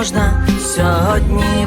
можна, сьогодні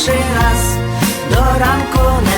перший раз до ранку.